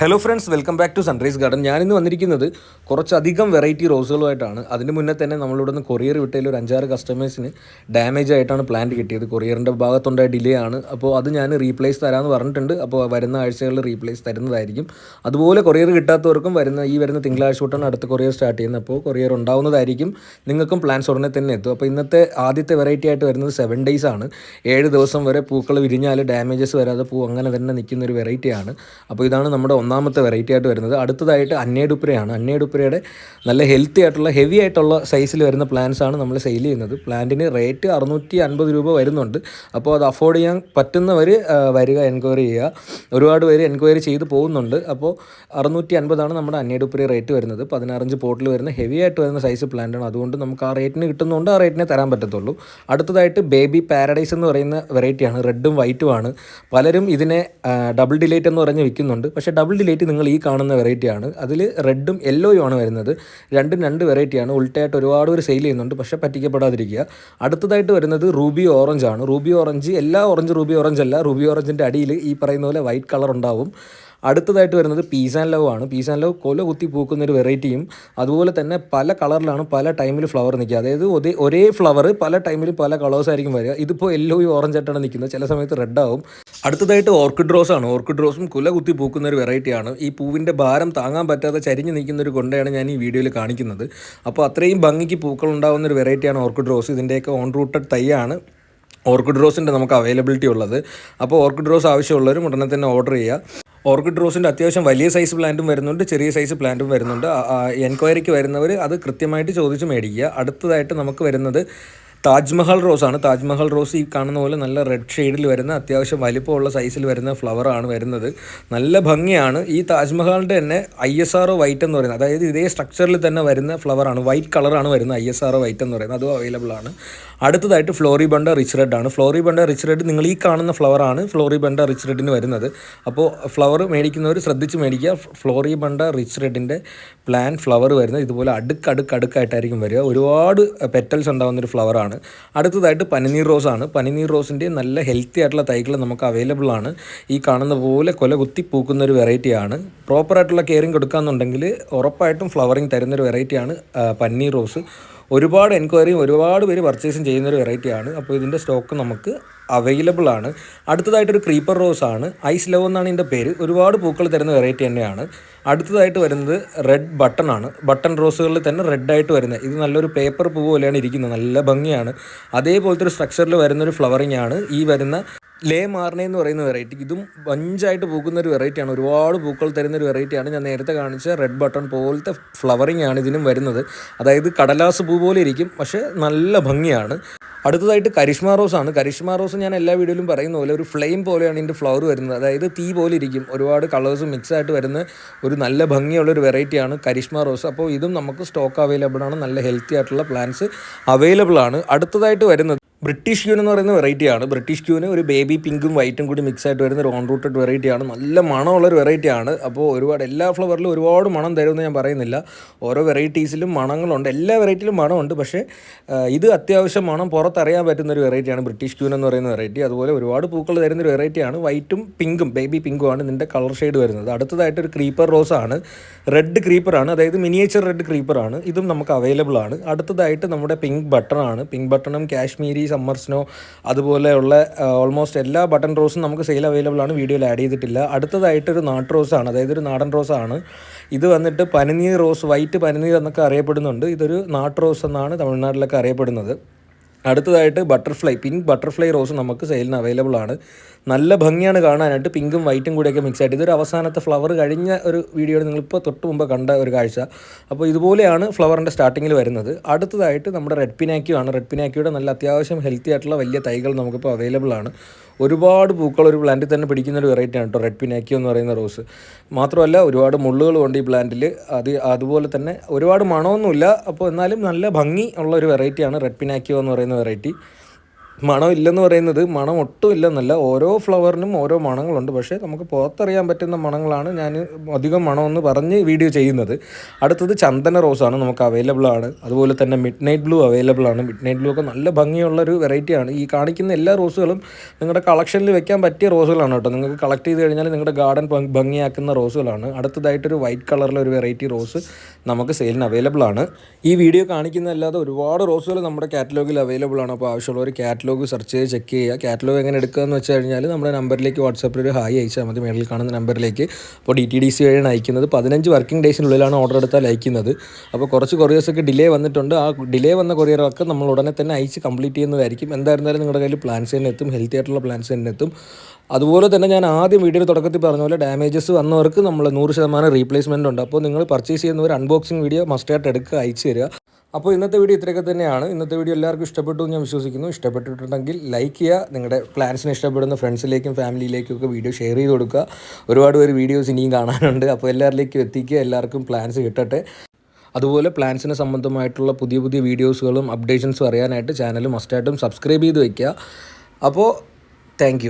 Hello friends welcome back to sunrise garden ഞാനിന്ന് വന്നിരിക്കുന്നത് കുറച്ചധികം വെറൈറ്റി റോസുകളുമായിട്ടാണ് അതിന് മുന്നേ തന്നെ നമ്മളിവിടെ നിന്ന് കൊറിയർ വിട്ടതിൽ ഒരു അഞ്ചാറ് കസ്റ്റമേഴ്സിന് ഡാമേജ് ആയിട്ടാണ് പ്ലാന്റ് കിട്ടിയത്. കൊറിയറിന്റെ ഭാഗത്തുണ്ടായ ഡിലേ ആണ്. അപ്പോൾ അത് ഞാൻ റീപ്ലേസ് തരാമെന്ന് പറഞ്ഞിട്ടുണ്ട്. അപ്പോൾ വരുന്ന ആഴ്ചകളിൽ റീപ്ലേസ് തരുന്നതായിരിക്കും. അതുപോലെ കൊറിയർ കിട്ടാത്തവർക്കും വരുന്ന ഈ വരുന്ന തിങ്കളാഴ്ച തൊട്ടാണ് അടുത്ത കൊറിയർ സ്റ്റാർട്ട് ചെയ്യുന്നത്. അപ്പോൾ കൊറിയർ ഉണ്ടാവുന്നതായിരിക്കും. നിങ്ങൾക്കും പ്ലാൻസ് ഉടനെ തന്നെ എത്തും. അപ്പോൾ ഇന്നത്തെ ആദ്യത്തെ വെറൈറ്റി ആയിട്ട് വരുന്നത് സെവൻ ഡേയ്സ് ആണ്. ഏഴ് ദിവസം വരെ പൂക്കൾ വിരിഞ്ഞാൽ ഡാമേജസ് വരാതെ പൂ അങ്ങനെ തന്നെ നിൽക്കുന്ന ഒരു വെറൈറ്റിയാണ് അപ്പോൾ ഇതാണ് നമ്മുടെ ഒന്നാമത്തെ വെറൈറ്റി ആയിട്ട് വരുന്നത്. അടുത്തതായിട്ട് അന്നേടുപ്പുരയാണ് അന്നേടുപ്പുരയുടെ നല്ല ഹെൽത്തി ആയിട്ടുള്ള ഹെവി ആയിട്ടുള്ള സൈസിൽ വരുന്ന പ്ലാന്റ്സ് ആണ് നമ്മൾ സെയിൽ ചെയ്യുന്നത്. പ്ലാന്റിന് റേറ്റ് അറുന്നൂറ്റി അൻപത് രൂപ വരുന്നുണ്ട്. അപ്പോൾ അത് അഫോർഡ് ചെയ്യാൻ പറ്റുന്നവർ വരിക എൻക്വയറി ചെയ്യുക. ഒരുപാട് പേര് എൻക്വയറി ചെയ്ത് പോകുന്നുണ്ട്. അപ്പോൾ അറുന്നൂറ്റി അൻപതാണ് നമ്മുടെ അന്നേടുപ്പുര റേറ്റ് വരുന്നത്. പതിനാറഞ്ച് പോട്ടിൽ വരുന്ന ഹെവി ആയിട്ട് വരുന്ന സൈസ് പ്ലാന്റാണ് അതുകൊണ്ട് നമുക്ക് ആ റേറ്റിന് കിട്ടുന്നതുകൊണ്ട് ആ റേറ്റിനെ തരാൻ പറ്റത്തുള്ളൂ. അടുത്തതായിട്ട് ബേബി പാരഡൈസ് എന്ന് പറയുന്ന വെറൈറ്റിയാണ് റെഡും വൈറ്റും ആണ്. പലരും ഇതിനെ ഡബിൾ ഡിലൈറ്റ് എന്ന് പറഞ്ഞ് വിൽക്കുന്നുണ്ട്. പക്ഷേ ഡബിൾ ഡിലേറ്റ് നിങ്ങൾ ഈ കാണുന്ന വെറൈറ്റിയാണ്. അതിൽ റെഡും യെല്ലോയും ആണ് വരുന്നത്. രണ്ടും രണ്ട് വെറൈറ്റിയാണ്. ഉൾട്ടയായിട്ട് ഒരുപാട് പേര് സെയിൽ ചെയ്യുന്നുണ്ട് പക്ഷേ പറ്റിക്കപ്പെടാതിരിക്കുക. അടുത്തതായിട്ട് വരുന്നത് റൂബി ഓറഞ്ച് ആണ്. റൂബി ഓറഞ്ച് എല്ലാ ഓറഞ്ച് റൂബി ഓറഞ്ച് അല്ല. റൂബി ഓറഞ്ചിന്റെ അടിയിൽ ഈ പറയുന്ന പോലെ വൈറ്റ് കളർ ഉണ്ടാവും. അടുത്തതായിട്ട് വരുന്നത് പീസ് ആൻഡ് ലവ് ആണ്. പീസ് ആൻഡ് ലവ് കൊല കുത്തി പൂക്കുന്ന ഒരു വെറൈറ്റിയും അതുപോലെ തന്നെ പല കളറിലാണ് പല ടൈമിൽ ഫ്ലവർ നിൽക്കുക. അതായത് ഒരേ ഒരേ ഫ്ലവർ പല ടൈമിൽ പല കളേഴ്സ് ആയിരിക്കും വരിക. ഇതിപ്പോൾ യെല്ലോ ഓറഞ്ച് ആയിട്ടാണ് നിൽക്കുന്നത്. ചില സമയത്ത് റെഡ് ആവും. അടുത്തതായിട്ട് ഓർക്കിഡ് റോസ് ആണ്. ഓർക്കിഡ് റോസും കുല കുത്തി പൂക്കുന്ന ഒരു വെറൈറ്റിയാണ് ഈ പൂവിന്റെ ഭാരം താങ്ങാൻ പറ്റാതെ ചരിഞ്ഞ് നിൽക്കുന്ന ഒരു കൊണ്ടയാണ് ഞാൻ ഈ വീഡിയോയിൽ കാണിക്കുന്നത്. അപ്പോൾ അത്രയും ഭംഗിക്ക് പൂക്കൾ ഉണ്ടാകുന്ന ഒരു വെറൈറ്റിയാണ് ഓർക്കിഡ് റോസ് ഇതിന്റെയൊക്കെ ഓൺ റൂട്ടഡ് തൈയാണ് ഓർക്കിഡ് റോസിന്റെ നമുക്ക് അവൈലബിലിറ്റി ഉള്ളത്. അപ്പോൾ ഓർക്കിഡ് റോസ് ആവശ്യമുള്ളവരും ഉടനെ തന്നെ ഓർഡർ ചെയ്യുക. ഓർക്കിഡ് റോസിന്റെ അത്യാവശ്യം വലിയ സൈസ് പ്ലാന്റും വരുന്നുണ്ട് ചെറിയ സൈസ് പ്ലാന്റും വരുന്നുണ്ട്. എൻക്വയറിക്ക് വരുന്നവർ അത് കൃത്യമായിട്ട് ചോദിച്ച് മേടിക്കുക. അടുത്തതായിട്ട് നമുക്ക് വരുന്നത് താജ്മഹൽ റോസാണ് താജ്മഹൽ റോസ് ഈ കാണുന്ന പോലെ നല്ല റെഡ് ഷെയ്ഡിൽ വരുന്ന അത്യാവശ്യം വലിപ്പമുള്ള സൈസിൽ വരുന്ന ഫ്ലവറാണ് വരുന്നത്. നല്ല ഭംഗിയാണ്. ഈ താജ്മഹലിന്റെ തന്നെ I S R O white എന്ന് പറയുന്നത്. അതായത് ഇതേ സ്ട്രക്ചറിൽ തന്നെ വരുന്ന ഫ്ലവറാണ് വൈറ്റ് കളറാണ് വരുന്നത് I S R O white എന്ന് പറയുന്നത്. അതും അവൈലബിൾ ആണ്. അടുത്തതായിട്ട് ഫ്ലോറി ബണ്ട റിച്ച് റെഡ് ആണ്. ഫ്ലോറി ബണ്ട റിച്ച് റെഡ് നിങ്ങൾ ഈ കാണുന്ന ഫ്ലവറാണ് ഫ്ലോറി ബണ്ട റിച്ച് റെഡിന് വരുന്നത്. അപ്പോൾ ഫ്ലവർ മേടിക്കുന്നവർ ശ്രദ്ധിച്ച് മേടിക്കുക. ഫ്ലോറി ബണ്ട റിച്ച് റെഡിന്റെ പ്ലാൻ ഫ്ലവർ വരുന്നത്. ഇതുപോലെ അടുക്ക് അടുക്കായിട്ടായിരിക്കും വരിക. ഒരുപാട് പെറ്റൽസ് ഉണ്ടാകുന്ന ഒരു ഫ്ലവറാണ് അടുത്തതായിട്ട് പനിനീർ റോസ് ആണ്. പനിനീർ റോസിന്റെ നല്ല ഹെൽത്തി ആയിട്ടുള്ള തൈകൾ നമുക്ക് അവൈലബിൾ ആണ്. ഈ കാണുന്ന പോലെ കൊല കുത്തി പൂക്കുന്ന ഒരു വെറൈറ്റിയാണ് പ്രോപ്പറായിട്ടുള്ള കെയറിങ് കൊടുക്കാമെന്നുണ്ടെങ്കിൽ ഉറപ്പായിട്ടും ഫ്ലവറിങ് തരുന്നൊരു വെറൈറ്റിയാണ് പന്നീർ റോസ്. ഒരുപാട് എൻക്വയറിയും ഒരുപാട് പേര് പർച്ചേസും ചെയ്യുന്നൊരു വെറൈറ്റിയാണ് അപ്പോൾ ഇതിന്റെ സ്റ്റോക്ക് നമുക്ക് അവൈലബിൾ ആണ്. അടുത്തതായിട്ടൊരു ക്രീപ്പർ റോസ് ആണ്. ഐസ് ലവ് എന്നാണ് ഇതിന്റെ പേര്. ഒരുപാട് പൂക്കൾ തരുന്ന വെറൈറ്റി തന്നെയാണ്. അടുത്തതായിട്ട് വരുന്നത് റെഡ് ബട്ടൺ ആണ്. ബട്ടൺ റോസുകളിൽ തന്നെ റെഡായിട്ട് വരുന്നത്. ഇത് നല്ലൊരു പേപ്പർ പൂ പോലെയാണ് ഇരിക്കുന്നത്. നല്ല ഭംഗിയാണ്. അതേപോലത്തെ ഒരു സ്ട്രക്ചറിൽ വരുന്നൊരു ഫ്ലവറിംഗ് ആണ്. ഈ വരുന്ന ലേ മാർണ എന്ന് പറയുന്ന വെറൈറ്റി ഇതും വഞ്ചായിട്ട് പൂക്കുന്ന ഒരു വെറൈറ്റിയാണ് ഒരുപാട് പൂക്കൾ തരുന്ന ഒരു വെറൈറ്റിയാണ് ഞാൻ നേരത്തെ കാണിച്ച റെഡ് ബട്ടൺ പോലത്തെ ഫ്ലവറിംഗ് ആണ് ഇതിനും വരുന്നത്. അതായത് കടലാസ് പൂ പോലെ ഇരിക്കും പക്ഷേ നല്ല ഭംഗിയാണ്. അടുത്തതായിട്ട് കരിഷ്മ റോസ് ആണ്. കരിഷ്മ റോസ് ഞാൻ എല്ലാ വീഡിയോയിലും പറയുന്ന പോലെ ഒരു ഫ്ലെയിം പോലെയാണ് ഇതിന്റെ ഫ്ലവർ വരുന്നത്. അതായത് തീ പോലെ ഇരിക്കും. ഒരുപാട് കളേഴ്സ് മിക്സ് ആയിട്ട് വരുന്ന ഒരു നല്ല ഭംഗിയുള്ള ഒരു വെറൈറ്റിയാണ് കരിഷ്മ റോസ് അപ്പോൾ ഇതും നമുക്ക് സ്റ്റോക്ക് അവൈലബിൾ ആണ്. നല്ല ഹെൽത്തി ആയിട്ടുള്ള പ്ലാന്റ്സ് അവൈലബിൾ ആണ്. അടുത്തതായിട്ട് വരുന്നത് ബ്രിട്ടീഷ് ക്യൂൻ എന്ന് പറയുന്ന വെറൈറ്റിയാണ് ബ്രിട്ടീഷ് ക്യൂന് ഒരു ബേബി പിങ്കും വൈറ്റും കൂടി മിക്സ് ആയിട്ട് വരുന്ന ഒരു ഓൺ റൂട്ടഡ് വെറൈറ്റിയാണ് നല്ല മണമുള്ള ഒരു വെറൈറ്റിയാണ് അപ്പോൾ ഒരുപാട് എല്ലാ ഫ്ലവറിലും ഒരുപാട് മണം തരുമെന്ന് ഞാൻ പറയുന്നില്ല. ഓരോ വെറൈറ്റീസിലും മണങ്ങളുണ്ട്. എല്ലാ വെറൈറ്റിയിലും മണമുണ്ട്. പക്ഷേ ഇത് അത്യാവശ്യം മണം പുറത്തറിയാൻ പറ്റുന്ന ഒരു വെറൈറ്റിയാണ് ബ്രിട്ടീഷ് ക്യൂൻ എന്ന് പറയുന്ന വെറൈറ്റി അതുപോലെ ഒരുപാട് പൂക്കൾ തരുന്ന ഒരു വെറൈറ്റിയാണ് വൈറ്റും പിങ്കും ബേബി പിങ്കുമാണ് ഇതിന്റെ കളർ ഷെയ്ഡ് വരുന്നത്. അടുത്തതായിട്ട് ഒരു ക്രീപ്പർ റോസ് ആണ്. റെഡ് ക്രീപ്പറാണ് അതായത് മിനിയേച്ചർ റെഡ് ക്രീപ്പറാണ് ഇതും നമുക്ക് അവൈലബിൾ ആണ്. അടുത്തതായിട്ട് നമ്മുടെ പിങ്ക് ബട്ടൺ ആണ്. പിങ്ക് ബട്ടണും കാശ്മീരി സമ്മർ സ്നോ അതുപോലെയുള്ള ഓൾമോസ്റ്റ് എല്ലാ ബട്ടൺ റോസും നമുക്ക് സെയിൽ അവൈലബിൾ ആണ്. വീഡിയോയിൽ ആഡ് ചെയ്തിട്ടില്ല. അടുത്തതായിട്ടൊരു നാട്ട് റോസാണ് അതായത് ഒരു നാടൻ റോസാണ് ഇത് വന്നിട്ട് പനിനീർ റോസ് വൈറ്റ് പനിനീർ എന്നൊക്കെ അറിയപ്പെടുന്നുണ്ട്. ഇതൊരു നാട്ട് റോസ് എന്നാണ് തമിഴ്നാട്ടിലൊക്കെ അറിയപ്പെടുന്നത്. അടുത്തതായിട്ട് ബട്ടർഫ്ലൈ പിങ്ക് ബട്ടർഫ്ലൈ റോസ് നമുക്ക് സെയിലിന് അവൈലബിൾ ആണ്. നല്ല ഭംഗിയാണ് കാണാനായിട്ട് പിങ്കും വൈറ്റും കൂടിയൊക്കെ മിക്സ് ആയിട്ട്. ഇതൊരു അവസാനത്തെ ഫ്ലവർ കഴിഞ്ഞ ഒരു വീഡിയോ നിങ്ങളിപ്പോൾ തൊട്ട് മുമ്പ് കണ്ട ഒരു കാഴ്ച. അപ്പോൾ ഇതുപോലെയാണ് ഫ്ലവറിന്റെ സ്റ്റാർട്ടിങ്ങിൽ വരുന്നത്. അടുത്തതായിട്ട് നമ്മുടെ റെഡ് പിനാക്കിയാണ് റെഡ് പിനാക്കിയുടെ നല്ല അത്യാവശ്യം ഹെൽത്തി ആയിട്ടുള്ള വലിയ തൈകൾ നമുക്കിപ്പോൾ അവൈലബിൾ ആണ്. ഒരുപാട് പൂക്കൾ ഒരു പ്ലാന്റിൽ തന്നെ പിടിക്കുന്ന ഒരു വെറൈറ്റിയാണ് കേട്ടോ റെഡ് പിനാക്കിയോ എന്ന് പറയുന്ന റോസ് മാത്രമല്ല ഒരുപാട് മുള്ളുകളുണ്ട് ഈ പ്ലാന്റിൽ അത് അതുപോലെ തന്നെ ഒരുപാട് മണമൊന്നുമില്ല. അപ്പോൾ എന്നാലും നല്ല ഭംഗി ഉള്ള ഒരു വെറൈറ്റിയാണ് റെഡ് പിനാക്കിയോ എന്ന് പറയുന്ന വെറൈറ്റി മണം ഇല്ലെന്ന് പറയുന്നത് മണം ഒട്ടും ഇല്ലെന്നല്ല. ഓരോ ഫ്ലവറിനും ഓരോ മണങ്ങളുണ്ട്. പക്ഷേ നമുക്ക് പുറത്തറിയാൻ പറ്റുന്ന മണങ്ങളാണ് ഞാൻ അധികം മണമെന്ന് പറഞ്ഞ് വീഡിയോ ചെയ്യുന്നത്. അടുത്തത് ചന്ദന റോസാണ് നമുക്ക് അവൈലബിൾ ആണ്. അതുപോലെ തന്നെ മിഡ് നൈറ്റ് ബ്ലൂ അവൈലബിൾ ആണ്. മിഡ് നൈറ്റ് ബ്ലൂ ഒക്കെ നല്ല ഭംഗിയുള്ള ഒരു വെറൈറ്റിയാണ് ഈ കാണിക്കുന്ന എല്ലാ റോസുകളും നിങ്ങളുടെ കളക്ഷനിൽ വെക്കാൻ പറ്റിയ റോസുകളാണ് കേട്ടോ. നിങ്ങൾക്ക് കളക്ട് ചെയ്ത് കഴിഞ്ഞാൽ നിങ്ങളുടെ ഗാർഡൻ ഭംഗിയാക്കുന്ന റോസുകളാണ്. അടുത്തതായിട്ടൊരു വൈറ്റ് കളറിലെ ഒരു വെറൈറ്റി റോസ് നമുക്ക് സെയിലിന് അവൈലബിൾ ആണ്. ഈ വീഡിയോ കാണിക്കുന്നതല്ലാതെ ഒരുപാട് റോസുകൾ നമ്മുടെ കാറ്റലോഗിൽ അവൈലബിൾ ആണ്. അപ്പോൾ ആവശ്യമുള്ളവർ കാറ്റലോഗ് സെർച്ച് ചെയ്ത് ചെക്ക് ചെയ്യുക. കാറ്റലോഗ് എങ്ങനെ എടുക്കുക എന്ന് വെച്ച് കഴിഞ്ഞാൽ നമ്മുടെ നമ്പറിലേക്ക് വാട്സാപ്പിൽ ഒരു ഹായ് അയച്ചാൽ മതി മേളിൽ കാണുന്ന നമ്പറിലേക്ക് അപ്പോൾ ഡി ടി ഡി സി വഴിയാണ് അയക്കുന്നത്. പതിനഞ്ച് വർക്കിംഗ് ഡേയ്സിനുള്ളിലാണ് ഓർഡർ എടുത്താൽ അയക്കുന്നത്. അപ്പോൾ കുറച്ച് കൊറിയേഴ്സൊക്കെ ഡിലേ വന്നിട്ടുണ്ട്. ആ ഡിലേ വന്ന കൊറിയറൊക്കെ നമ്മൾ ഉടനെ തന്നെ അയച്ച് കംപ്ലീറ്റ് ചെയ്യുന്നതായിരിക്കും. എന്തായിരുന്നാലും നിങ്ങളുടെ കയ്യിൽ പ്ലാൻസ് തന്നെ എത്തും. ഹെൽത്തി ആയിട്ടുള്ള പ്ലാൻസ് തന്നെ എത്തും. അതുപോലെ തന്നെ ഞാൻ ആദ്യം വീഡിയോ തുടക്കത്തിൽ പറഞ്ഞ പോലെ ഡാമേജസ് വന്നവർക്ക് നമ്മൾ നൂറ് ശതമാനം റീപ്ലേസ്മെന്റ് ഉണ്ട്. അപ്പോൾ നിങ്ങൾ പർച്ചേസ് ചെയ്യുന്ന ഒരു അൺബോക്സിംഗ് വീഡിയോ മസ്റ്റായിട്ട് എടുക്കുക അയച്ചു തരിക. അപ്പോൾ ഇന്നത്തെ വീഡിയോ ഇത്രയൊക്കെ തന്നെയാണ്. ഇന്നത്തെ വീഡിയോ എല്ലാവർക്കും ഇഷ്ടപ്പെട്ടു എന്ന് ഞാൻ വിശ്വസിക്കുന്നു. ഇഷ്ടപ്പെട്ടിട്ടുണ്ടെങ്കിൽ ലൈക്ക് ചെയ്യുക. നിങ്ങളുടെ പ്ലാൻസിനെ ഇഷ്ടപ്പെടുന്ന ഫ്രണ്ട്സിലേക്കും ഫാമിലിയിലേക്കും ഒക്കെ വീഡിയോ ഷെയർ ചെയ്ത് കൊടുക്കുക. ഒരുപാട് പേര് വീഡിയോസ് ഇനിയും കാണാനുണ്ട്. അപ്പോൾ എല്ലാവരിലേക്കും എത്തിക്കുക. എല്ലാവർക്കും പ്ലാൻസ് കിട്ടട്ടെ. അതുപോലെ പ്ലാൻസിന് സംബന്ധമായിട്ടുള്ള പുതിയ പുതിയ വീഡിയോസുകളും അപ്ഡേഷൻസും അറിയാനായിട്ട് ചാനൽ മസ്റ്റായിട്ടും സബ്സ്ക്രൈബ് ചെയ്ത് വയ്ക്കുക അപ്പോൾ താങ്ക്